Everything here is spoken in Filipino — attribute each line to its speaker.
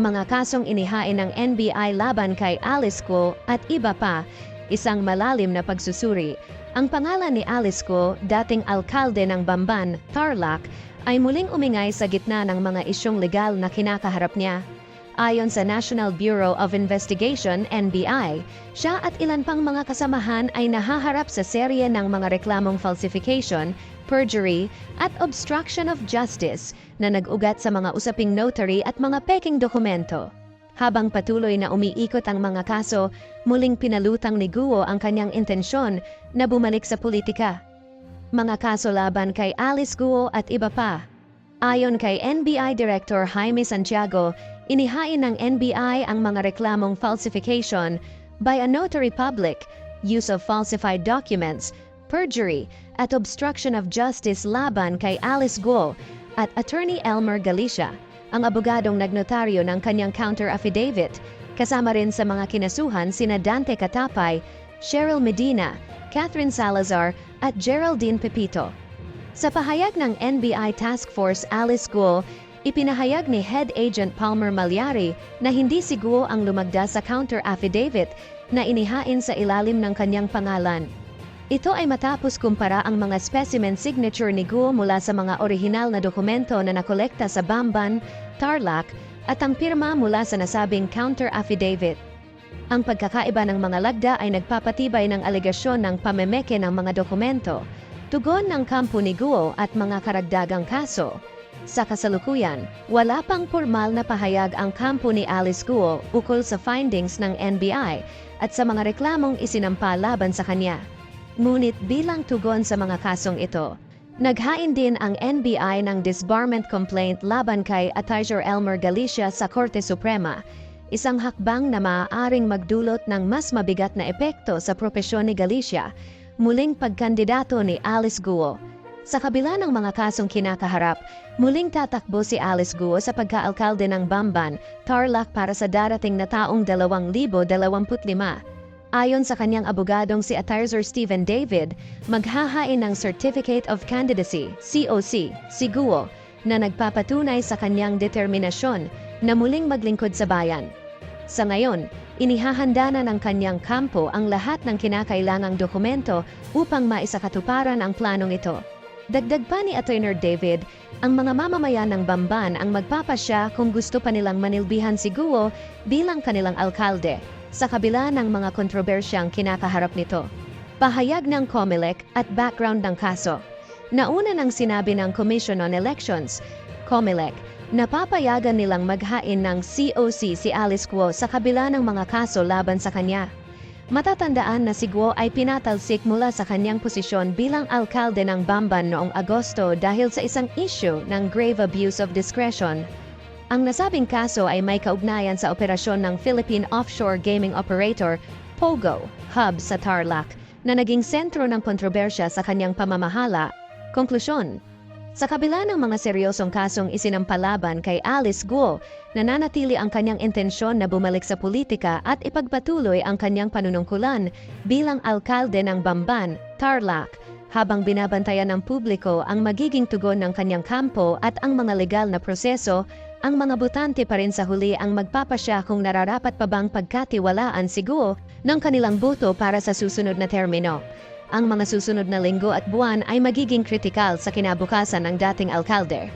Speaker 1: mga kasong inihain ng NBI laban kay Alice Go at iba pa, isang malalim na pagsusuri. Ang pangalan ni Alice Go, dating alkalde ng Bamban, Tarlac, ay muling umingay sa gitna ng mga isyong legal na kinakaharap niya. Ayon sa National Bureau of Investigation, NBI, siya at ilan pang mga kasamahan ay nahaharap sa serye ng mga reklamong falsification, perjury, at obstruction of justice na nag-ugat sa mga usaping notary at mga peking dokumento. Habang patuloy na umiikot ang mga kaso, muling pinalutang ni Guo ang kanyang intensyon na bumalik sa politika. Mga kaso laban kay Alice Guo at iba pa. Ayon kay NBI Director Jaime Santiago, inihain ng NBI ang mga reklamong falsification by a notary public, use of falsified documents, perjury, at obstruction of justice laban kay Alice Guo at Attorney Elmer Galicia, ang abogadong nagnotaryo ng kanyang counter-affidavit, kasama rin sa mga kinasuhan sina Dante Catapay, Cheryl Medina, Catherine Salazar, at Geraldine Pepito. Sa pahayag ng NBI Task Force Alice Guo, ipinahayag ni Head Agent Palmer Malyari na hindi si Guo ang lumagda sa counter-affidavit na inihain sa ilalim ng kanyang pangalan. Ito ay matapos kumpara ang mga specimen signature ni Guo mula sa mga orihinal na dokumento na nakolekta sa Bamban, Tarlac, at ang pirma mula sa nasabing counter-affidavit. Ang pagkakaiba ng mga lagda ay nagpapatibay ng alegasyon ng pamemeke ng mga dokumento, tugon ng kampo ni Guo at mga karagdagang kaso. Sa kasalukuyan, wala pang formal na pahayag ang kampo ni Alice Guo ukol sa findings ng NBI at sa mga reklamong isinampa laban sa kanya. Ngunit bilang tugon sa mga kasong ito, naghain din ang NBI ng disbarment complaint laban kay Attorney Elmer Galicia sa Korte Suprema, isang hakbang na maaaring magdulot ng mas mabigat na epekto sa propesyon ni Galicia, muling pagkandidato ni Alice Guo. Sa kabila ng mga kasong kinakaharap, muling tatakbo si Alice Guo sa pagkaalkalde ng Bamban, Tarlac para sa darating na taong 2025. Ayon sa kanyang abogadong si Attorney Stephen David, maghahain ng Certificate of Candidacy, COC, si Guo, na nagpapatunay sa kanyang determinasyon na muling maglingkod sa bayan. Sa ngayon, inihahanda na ng kanyang kampo ang lahat ng kinakailangang dokumento upang maisakatuparan ang planong ito. Dagdag pa ni Attorney David, ang mga mamamayan ng Bamban ang magpapasya kung gusto pa nilang manilbihan si Guo bilang kanilang alkalde sa kabila ng mga kontrobersyang kinakaharap nito. Pahayag ng COMELEC at background ng kaso. Nauna nang sinabi ng Commission on Elections, COMELEC, napapayagan nilang maghain ng COC si Alice Guo sa kabila ng mga kaso laban sa kanya. Matatandaan na si Guo ay pinatalsik mula sa kanyang posisyon bilang alkalde ng Bamban noong Agosto dahil sa isang issue ng grave abuse of discretion ang nasabing kaso ay may kaugnayan sa operasyon ng Philippine Offshore Gaming Operator, POGO, hub sa Tarlac, na naging sentro ng kontrobersya sa kanyang pamamahala. Konklusyon, sa kabila ng mga seryosong kasong isinampalaban kay Alice Guo, nananatili ang kanyang intensyon na bumalik sa politika at ipagpatuloy ang kanyang panunungkulan bilang alkalde ng Bamban, Tarlac, habang binabantayan ng publiko ang magiging tugon ng kanyang kampo at ang mga legal na proseso, ang mga butante pa rin sa huli ang magpapasya kung nararapat pa bang pagkatiwalaan si Guo ng kanilang boto para sa susunod na termino. Ang mga susunod na linggo at buwan ay magiging kritikal sa kinabukasan ng dating alkalde.